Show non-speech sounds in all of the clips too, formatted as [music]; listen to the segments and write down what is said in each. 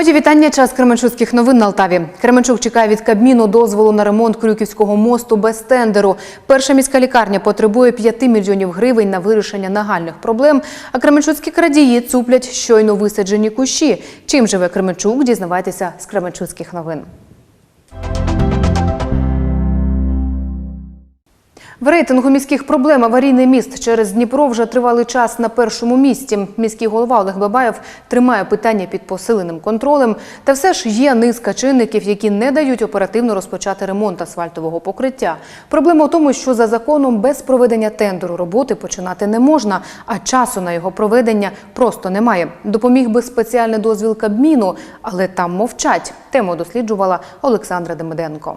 Мої вітання. Час Кременчуцьких новин на Алтаві. Кременчук чекає від Кабміну дозволу на ремонт Крюківського мосту без тендеру. Перша міська лікарня потребує 5 мільйонів гривень на вирішення нагальних проблем. А кременчуцькі крадії цуплять щойно висаджені кущі. Чим живе Кременчук? Дізнавайтеся з Кременчуцьких новин. В рейтингу міських проблем аварійний міст через Дніпро вже тривалий час на першому місці. Міський голова Олег Бабаєв тримає питання під посиленим контролем. Та все ж є низка чинників, які не дають оперативно розпочати ремонт асфальтового покриття. Проблема в тому, що за законом без проведення тендеру роботи починати не можна, а часу на його проведення просто немає. Допоміг би спеціальний дозвіл Кабміну, але там мовчать. Тему досліджувала Олександра Демиденко.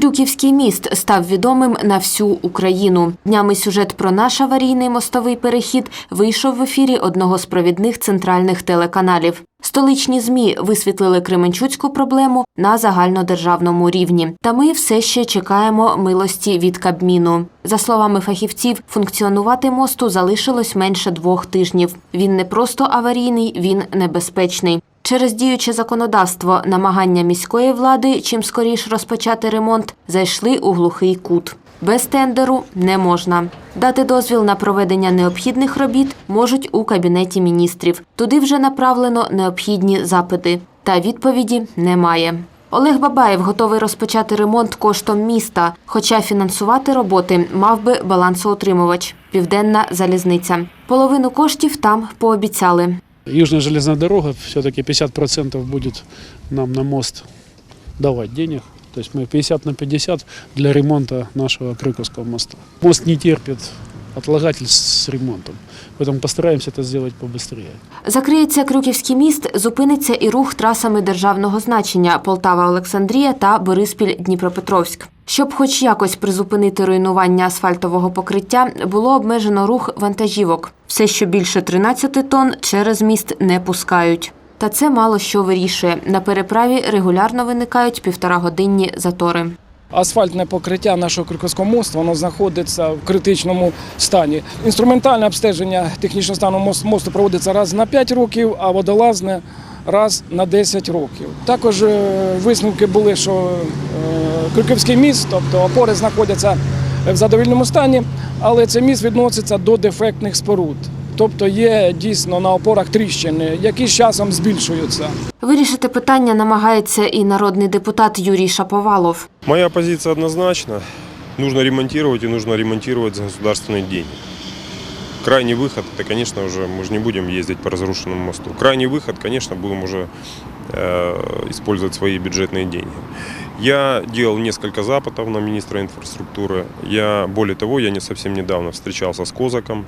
Крюківський міст став відомим на всю Україну. Днями сюжет про наш аварійний мостовий перехід вийшов в ефірі одного з провідних центральних телеканалів. Столичні змі висвітлили Кременчуцьку проблему на загальнодержавному рівні. Та ми все ще чекаємо милості від Кабміну. За словами фахівців, функціонувати мосту залишилось менше двох тижнів. Він не просто аварійний, він небезпечний. Через діюче законодавство намагання міської влади чим скоріш розпочати ремонт зайшли у глухий кут. Без тендеру не можна. Дати дозвіл на проведення необхідних робіт можуть у кабінеті міністрів. Туди вже направлено необхідні запити. Та відповіді немає. Олег Бабаєв готовий розпочати ремонт коштом міста, хоча фінансувати роботи мав би балансоутримувач Південна залізниця. Половину коштів там пообіцяли. Южная железная дорога, все-таки 50% будет нам на мост давать денег. То есть мы 50 на 50 для ремонта нашего Крюковского моста. Мост не терпит отлагательств с ремонтом. Поэтому постараемся это сделать побыстрее. Закриється Крюківський міст, зупиниться і рух трасами державного значення Полтава-Олександрія та Бориспіль-Дніпропетровськ. Щоб хоч якось призупинити руйнування асфальтового покриття, було обмежено рух вантажівок. Все, що більше 13 тонн, через міст не пускають. Та це мало що вирішує. На переправі регулярно виникають півторагодинні затори. Асфальтне покриття нашого Крюковського мосту воно знаходиться в критичному стані. Інструментальне обстеження технічного стану мост- мосту проводиться раз на 5 років, а водолазне раз на 10 років. Також е, висновки були, що е, Крюківський міст, тобто опори знаходяться в задовільному стані, але цей міст відноситься до дефектних споруд Тобто є дійсно на опорах тріщини, які з часом збільшуються. Вирішити питання намагається і народний депутат Юрій Шаповалов. Моя позиция однозначна. Нужно ремонтировать и нужно ремонтировать за государственные деньги. Крайний выход, это, конечно, уже мы же не будем ездить по разрушенному мосту. Крайний выход, конечно, будем уже э, использовать свои бюджетные деньги. Я делал несколько запытов на министра инфраструктуры. Я, более того, я не совсем недавно встречался с Козаком.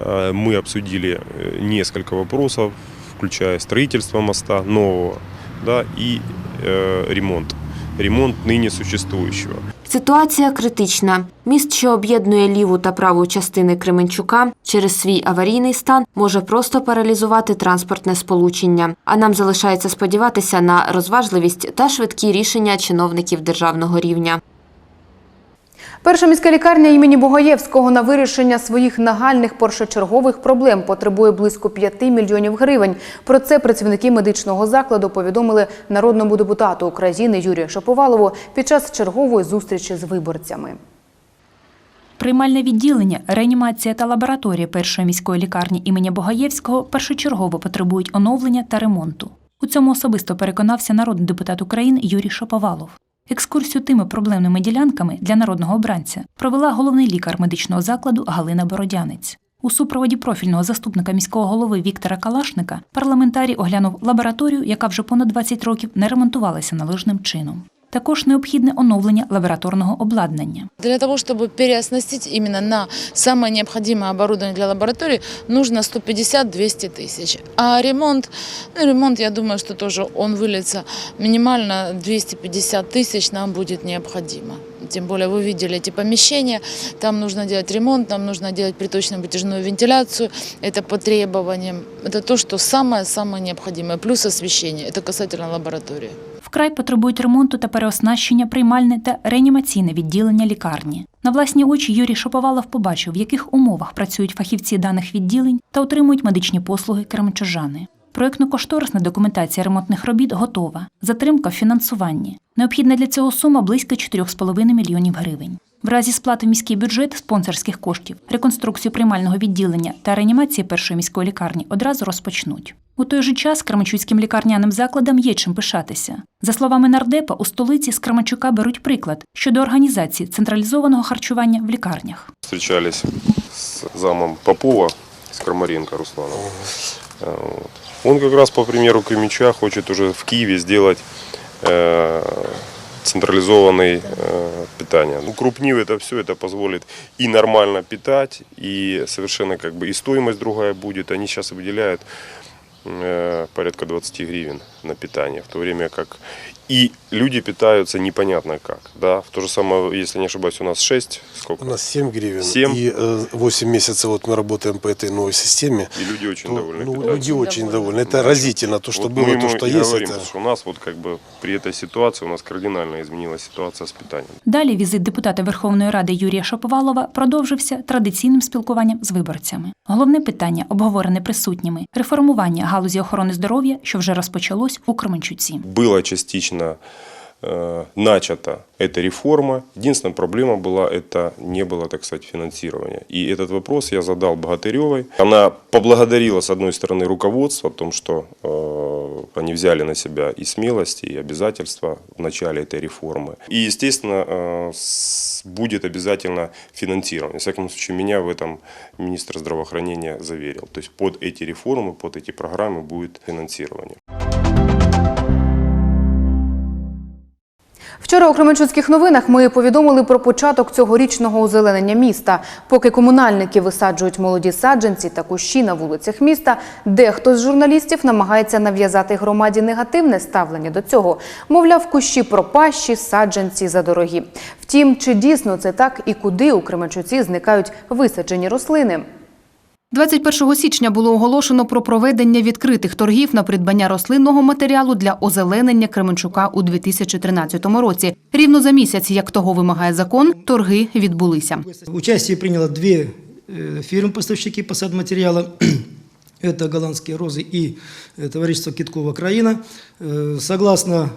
Э, Мы обсудили э, несколько вопросов, включая строительство моста нового да, и э, ремонт. Ремонт ныне существующего. Ситуація критична. Міст, що об'єднує ліву та праву частини Кременчука, через свій аварійний стан може просто паралізувати транспортне сполучення. А нам залишається сподіватися на розважливість та швидкі рішення чиновників державного рівня. Перша міська лікарня імені Богоєвського на вирішення своїх нагальних першочергових проблем потребує близько 5 мільйонів гривень. Про це працівники медичного закладу повідомили народному депутату України Юрію Шаповалову під час чергової зустрічі з виборцями. Приймальне відділення, реанімація та лабораторія першої міської лікарні імені Богаєвського першочергово потребують оновлення та ремонту. У цьому особисто переконався народний депутат України Юрій Шаповалов. Екскурсію тими проблемними ділянками для народного обранця провела головний лікар медичного закладу Галина Бородянець. У супроводі профільного заступника міського голови Віктора Калашника парламентарій оглянув лабораторію, яка вже понад 20 років не ремонтувалася належним чином. Також необхідне оновлення лабораторного обладнання. Для того, чтобы переоснастить именно на самое необходимое оборудование для лаборатории, нужно 150-200 тысяч. А ремонт, ну, ремонт, я думаю, что тоже он выльется минимально 250 тысяч нам будет необходимо. Тем более вы видели эти помещения, там нужно делать ремонт, там нужно делать приточно-вытяжную вентиляцию, это по требованиям. Это то, что самое-самое необходимое. Плюс освещение, это касательно лаборатории. Вкрай потребують ремонту та переоснащення приймальне та реанімаційне відділення лікарні. На власні очі Юрій Шаповалов побачив, в яких умовах працюють фахівці даних відділень та отримують медичні послуги кременчужани. Проєктно-кошторисна документація ремонтних робіт готова. Затримка в фінансуванні. Необхідна для цього сума близько 4,5 мільйонів гривень. В разі сплати в міський бюджет спонсорських коштів, реконструкцію приймального відділення та реанімації першої міської лікарні одразу розпочнуть. У той же час Кременчуцьким лікарняним закладам є чим пишатися. За словами нардепа, у столиці з Кременчука беруть приклад щодо організації централізованого харчування в лікарнях. Встречались с замом Попова, с Крамаренко Русланом. Э, вот. Он как раз по примеру Кременчука хочет уже в Киеве сделать э, централизованное э, питание. Ну, крупнив это все, это позволит и нормально питать, и совершенно как бы и стоимость другая будет. Они сейчас выделяют э, порядка 20 гривен на питание, в то время как и люди питаются непонятно как. Да? В то же самое, если не ошибаюсь, у нас 6, сколько? У нас 7 гривен. Семь. И э, 8 месяцев вот мы работаем по этой новой системе. И люди очень то, довольны. ну, питаются. люди очень довольны. Это разительно. То, что Вот было, мы то, ему что и есть. говорим, это... потому что у нас вот как бы при этой ситуации у нас кардинально изменилась ситуация с питанием. Далі візит депутата Верховної Ради Юрія Шаповалова продовжився традиційним спілкуванням з виборцями. Головне питання, обговорене присутніми реформування галузі охорони здоров'я, що вже розпочалось у Кременчуці. Была частично э, начата эта реформа. Единственная проблема была, это не было, так сказать, финансирования. И этот вопрос я задал Богатыревой. Она поблагодарила, с одной стороны, руководство о том, что э, они взяли на себя и смелости, и обязательства в начале этой реформы. И, естественно, э, будет обязательно финансирование. В всяком случае, меня в этом министр здравоохранения заверил. То есть под эти реформы, под эти программы будет финансирование. Вчора у Кременчуцьких новинах ми повідомили про початок цьогорічного озеленення міста. Поки комунальники висаджують молоді саджанці та кущі на вулицях міста, дехто з журналістів намагається нав'язати громаді негативне ставлення до цього. Мовляв, кущі пропащі, саджанці задорогі. Втім, чи дійсно це так і куди у Кременчуці зникають висаджені рослини? 21 січня було оголошено про проведення відкритих торгів на придбання рослинного матеріалу для озеленення Кременчука у 2013 році. Рівно за місяць, як того вимагає закон, торги відбулися. Участие приняло две э, фирмы-поставщики посадматериала. Это голландские [clears throat] розы и э, товарищество Киткова Краина. Э, Согласно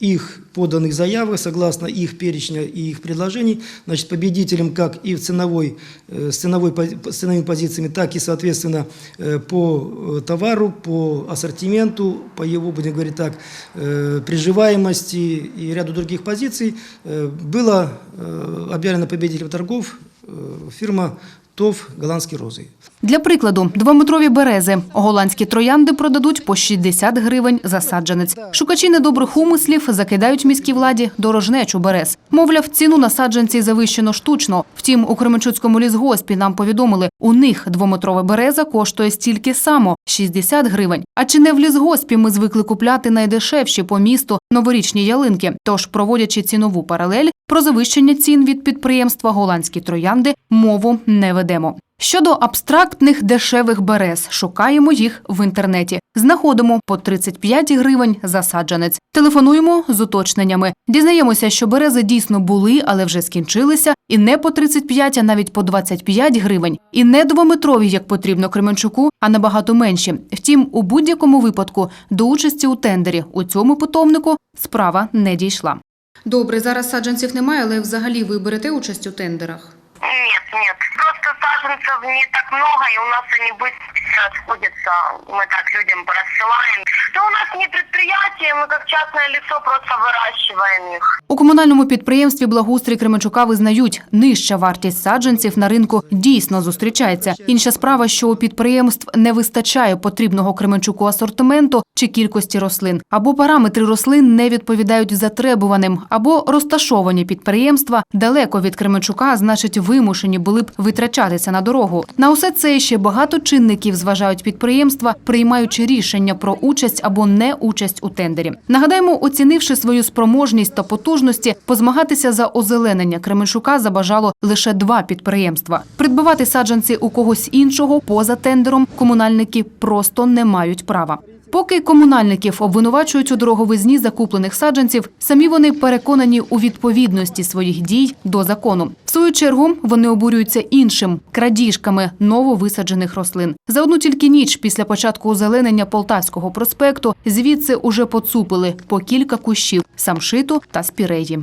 их поданных заявок, согласно их перечня и их предложений, значит, победителем как и в ценовой, э, с, ценовой, пози- с ценовыми позициями, так и, соответственно, э, по э, товару, по ассортименту, по его, будем говорить так, э, приживаемости и ряду других позиций э, было э, объявлено победителем торгов э, фирма ТОВ «Голландские розы». Для прикладу, двометрові берези. Голландські троянди продадуть по 60 гривень за саджанець. Шукачі недобрих умислів закидають міській владі дорожнечу берез. Мовляв, ціну на саджанці завищено штучно. Втім, у Кременчуцькому лісгоспі нам повідомили, у них двометрова береза коштує стільки само – 60 гривень. А чи не в лісгоспі ми звикли купляти найдешевші по місту новорічні ялинки? Тож, проводячи цінову паралель, про завищення цін від підприємства голландські троянди мову не ведемо. Щодо абстрактних дешевих берез, шукаємо їх в інтернеті. Знаходимо по 35 гривень за саджанець. Телефонуємо з уточненнями. Дізнаємося, що берези дійсно були, але вже скінчилися. І не по 35, а навіть по 25 гривень. І не двометрові, як потрібно Кременчуку, а набагато менші. Втім, у будь-якому випадку до участі у тендері у цьому питомнику справа не дійшла. Добре, зараз саджанців немає, але взагалі ви берете участь у тендерах. Нет, нет. Просто саженцев не так много, и у нас они быстро все расходятся. Мы так людям рассылаем. Да у нас не предприятие, мы как частное лицо просто выращиваем их. У комунальному підприємстві Благоустрій Кременчука визнають, нижча вартість саджанців на ринку дійсно зустрічається. Інша справа, що у підприємств не вистачає потрібного Кременчуку асортименту чи кількості рослин, або параметри рослин не відповідають затребуваним, або розташовані підприємства далеко від Кременчука, а значить, вимушені були б витрачатися на дорогу. На усе це ще багато чинників зважають підприємства, приймаючи рішення про участь або не участь у тендері. Нагадаємо, оцінивши свою спроможність та потужності, позмагатися за озеленення Кременчука забажало лише два підприємства. Придбавати саджанці у когось іншого поза тендером комунальники просто не мають права. Поки комунальників обвинувачують у дороговизні закуплених саджанців, самі вони переконані у відповідності своїх дій до закону. В свою чергу вони обурюються іншим крадіжками нововисаджених рослин. За одну тільки ніч після початку озеленення Полтавського проспекту звідси уже поцупили по кілька кущів самшиту та спіреї.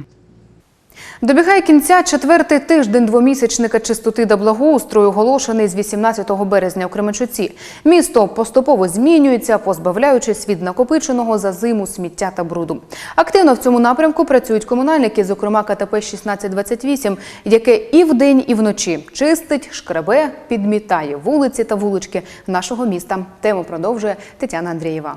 Добігає кінця четвертий тиждень двомісячника чистоти та благоустрою, оголошений з 18 березня у Кременчуці. Місто поступово змінюється, позбавляючись від накопиченого за зиму сміття та бруду. Активно в цьому напрямку працюють комунальники, зокрема КТП 1628, яке і вдень, і вночі чистить, шкребе, підмітає вулиці та вулички нашого міста. Тему продовжує Тетяна Андрієва.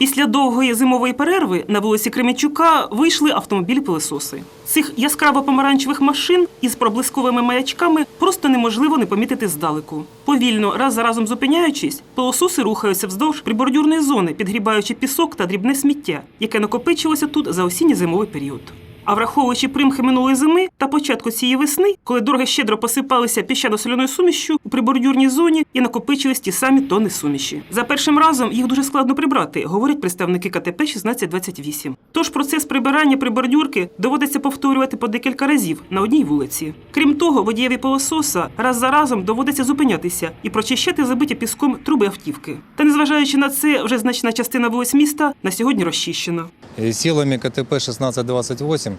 Після довгої зимової перерви на вулиці Кременчука вийшли автомобілі-пилососи. Цих яскраво-помаранчевих машин із проблисковими маячками просто неможливо не помітити здалеку. Повільно, раз за разом зупиняючись, пилососи рухаються вздовж прибордюрної зони, підгрібаючи пісок та дрібне сміття, яке накопичилося тут за осінній зимовий період. А враховуючи примхи минулої зими та початку цієї весни, коли дороги щедро посипалися піщано-соляною сумішшю, у прибордюрній зоні і накопичились ті самі тонни суміші. За першим разом їх дуже складно прибрати, говорять представники КТП 1628. Тож процес прибирання прибордюрки доводиться повторювати по декілька разів на одній вулиці. Крім того, водієві пилососа раз за разом доводиться зупинятися і прочищати забиті піском труби автівки. Та незважаючи на це, вже значна частина вулиць міста на сьогодні розчищена. И Силами КТП 1628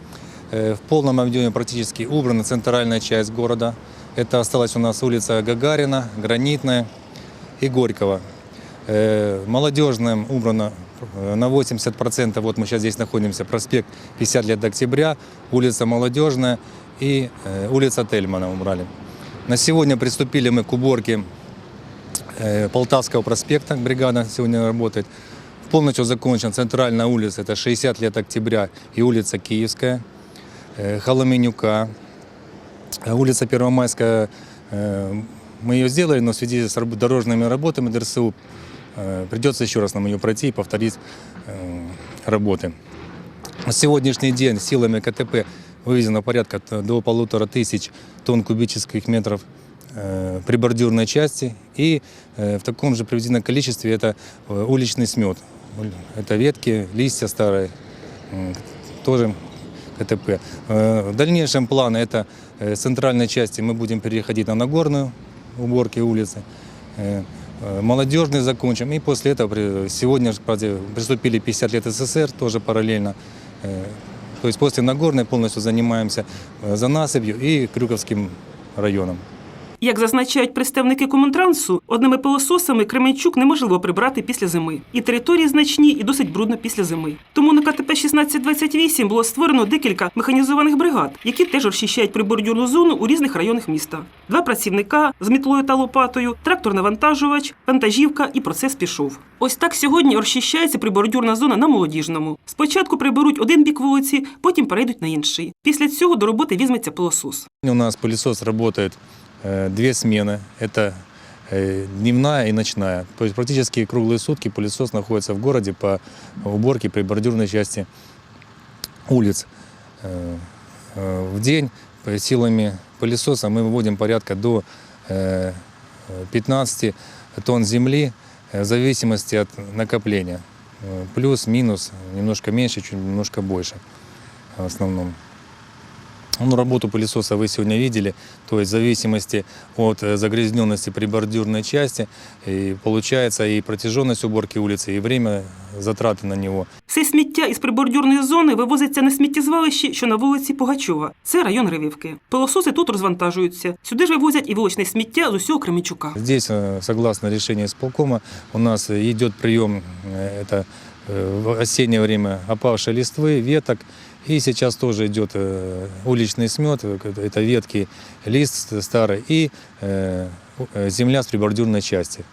э, в полном объеме практически убрана центральная часть города. Это осталась у нас улица Гагарина, Гранитная и Горького. Э, Молодежным убрано э, на 80%, вот мы сейчас здесь находимся, проспект 50 лет октября, улица Молодежная и э, улица Тельмана убрали. На сегодня приступили мы к уборке э, Полтавского проспекта, бригада сегодня работает. Полностью закончена центральная улица, это 60 лет октября и улица Киевская, э, Холоменюка, Э, улица Первомайская. э, Мы ее сделали, но в связи с дорожными работами ДРСУ придется еще раз нам ее пройти и повторить работы. На сегодняшний день силами КТП вывезено порядка до полутора тысяч тонн кубических метров прибордюрной части. И в таком же приведенном количестве это уличный смет. Уль- Это ветки, листья старые, м, тоже КТП. Э, В дальнейшем планы это э, с центральной части мы будем переходить на Нагорную уборки улицы. Э, э, Молодежный закончим. И после этого при- сегодня же, правда, приступили 50 лет СССР, тоже параллельно. Э, То есть после Нагорной полностью занимаемся э, Занасыпью и Крюковским районом. Як зазначають представники комунтрансу, одними пилососами Кременчук неможливо прибрати після зими. І території значні, і досить брудно після зими. Тому на КТП 1628 було створено декілька механізованих бригад, які теж розчищають прибордюрну зону у різних районах міста. Два працівника з мітлою та лопатою, трактор-навантажувач, вантажівка і процес пішов. Ось так сьогодні розчищається прибордюрна зона на молодіжному. Спочатку приберуть один бік вулиці, потім перейдуть на інший. Після цього до роботи візьметься пилосос. У нас работает э, две смены. Это э, дневная и ночная. То есть практически круглые сутки пылесос находится в городе по уборке прибордюрной части улиц. Э, э, В день силами пылесоса мы выводим порядка до э, 15 тонн земли э, в зависимости от накопления. Э, Плюс-минус, немножко меньше, чуть немножко больше в основном. Ну, работу пылесоса вы сегодня видели, то есть в зависимости от э, загрязненности прибордюрной части, и получается и протяженность уборки улицы, и время затраты на него. Все сміття із прибордюрної зони вивозиться на сміттєзвалищі, що на вулиці Пугачова. Це район Ревівки. Пилососи тут розвантажуються. Сюди ж вивозять і вуличне сміття з усього Кременчука. Здесь, э, согласно решению исполкома, у нас э, идет прием, э, это э, в осеннее время опавшей листвы, веток, и сейчас тоже идет э, уличный смет, э, это ветки, лист старый и э, э, земля с прибордюрной части.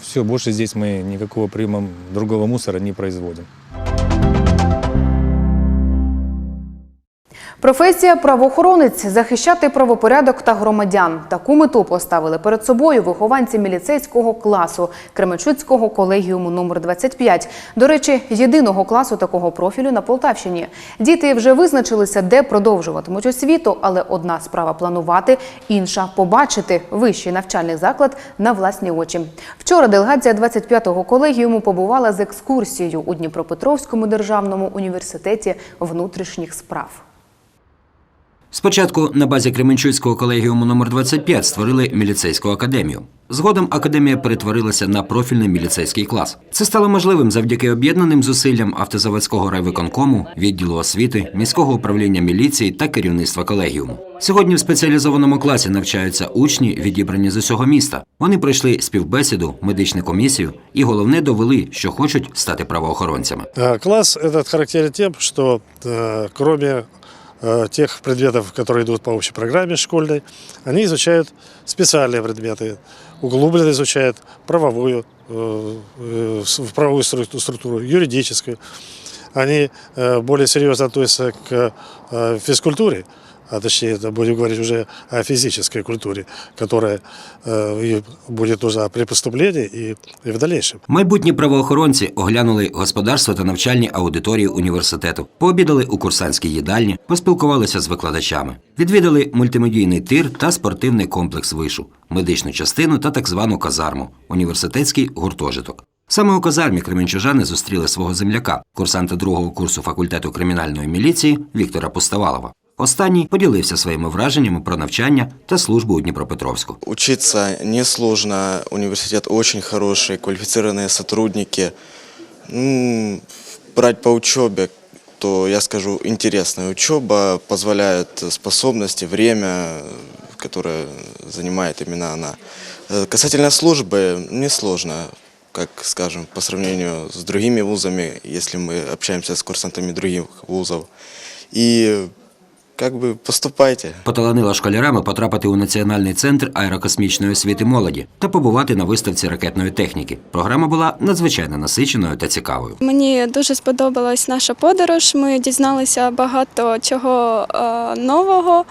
Все, больше здесь мы никакого приема другого мусора не производим. Професія правоохоронець захищати правопорядок та громадян. Таку мету поставили перед собою вихованці міліцейського класу Кременчуцького колегіуму номер 25. До речі, єдиного класу такого профілю на Полтавщині. Діти вже визначилися, де продовжуватимуть освіту, але одна справа планувати, інша побачити вищий навчальний заклад на власні очі. Вчора делегація 25-го колегіуму побувала з екскурсією у Дніпропетровському державному університеті внутрішніх справ. Спочатку на базі Кременчуцького колегіуму номер 25 створили міліцейську академію. Згодом академія перетворилася на профільний міліцейський клас. Це стало можливим завдяки об'єднаним зусиллям автозаводського райвиконкому, відділу освіти, міського управління міліції та керівництва колегіуму. Сьогодні в спеціалізованому класі навчаються учні, відібрані з усього міста. Вони пройшли співбесіду, медичну комісію і головне довели, що хочуть стати правоохоронцями. Э, Класс этот характерен тем, что э, кроме э, тех предметов, которые идут по общей программе школьной, они изучают специальные предметы, углубленно изучают правовую, э, э, с- правовую стру- структуру, юридическую. Они э, более серьезно относятся к э, физкультуре, а точнее, это будем говорить уже о физической культуре, которая э, будет нужна при поступлении и, и в дальнейшем. Майбутні правоохоронці оглянули господарство та навчальні аудиторії університету, пообідали у курсантській їдальні, поспілкувалися з викладачами, відвідали мультимедійний тир та спортивний комплекс вишу, медичну частину та так звану казарму, університетський гуртожиток. Саме у казармі кременчужани зустріли свого земляка, курсанта другого курсу факультету кримінальної міліції Віктора Пустовалова. Останній поділився своїми враженнями про навчання та службу у Дніпропетровську. Учиться несложно, университет очень хороший, квалифицированные сотрудники. М, Брать по учебе, то я скажу, интересная учеба, позволяет способности, время, которое занимает именно она. Э, Касательно службы, несложно, как, скажем, по сравнению с другими вузами, если мы общаемся с курсантами других вузов. И как бы поступайте. Поталанило школярами потрапити у Національний центр аерокосмічної освіти молоді та побувати на виставці ракетної техніки. Програма була надзвичайно насиченою та цікавою. Мені дуже сподобалась наша подорож. Ми дізналися багато чого е, нового.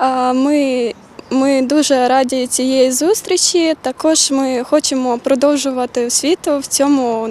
Е, Ми, ми дуже раді цієї зустрічі. Також ми хочемо продовжувати освіту в цьому,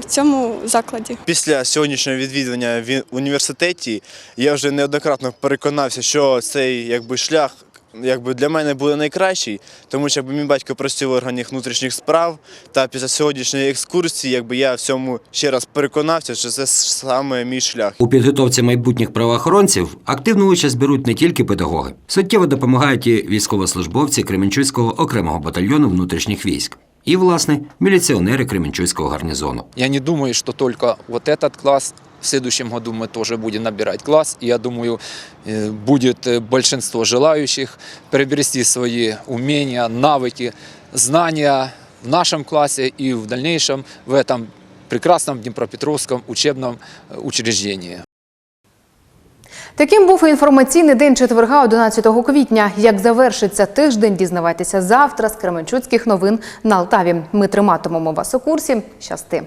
в цьому закладі. Після сьогоднішнього відвідування в університеті я вже неоднократно переконався, що цей якби шлях якби для мене буде найкращий, тому що якби мій батько працює в органах внутрішніх справ. Та після сьогоднішньої екскурсії, якби я в цьому ще раз переконався, що це саме мій шлях. У підготовці майбутніх правоохоронців активну участь беруть не тільки педагоги. Суттєво допомагають і військовослужбовці Кременчуцького окремого батальйону внутрішніх військ І, власне, міліціонери Кременчуцького гарнізону. Я не думаю, что только вот этот класс. В следующем году мы тоже будем набирать класс. И я думаю, э, будет э, большинство желающих приобрести свои умения, навыки, знания в нашем классе и в дальнейшем в этом прекрасном Днепропетровском учебном э, учреждении. Таким був інформаційний день четверга 11 квітня. Як завершиться тиждень, дізнавайтеся завтра з Кременчуцьких новин на Алтаві. Ми триматимемо вас у курсі. Щасти.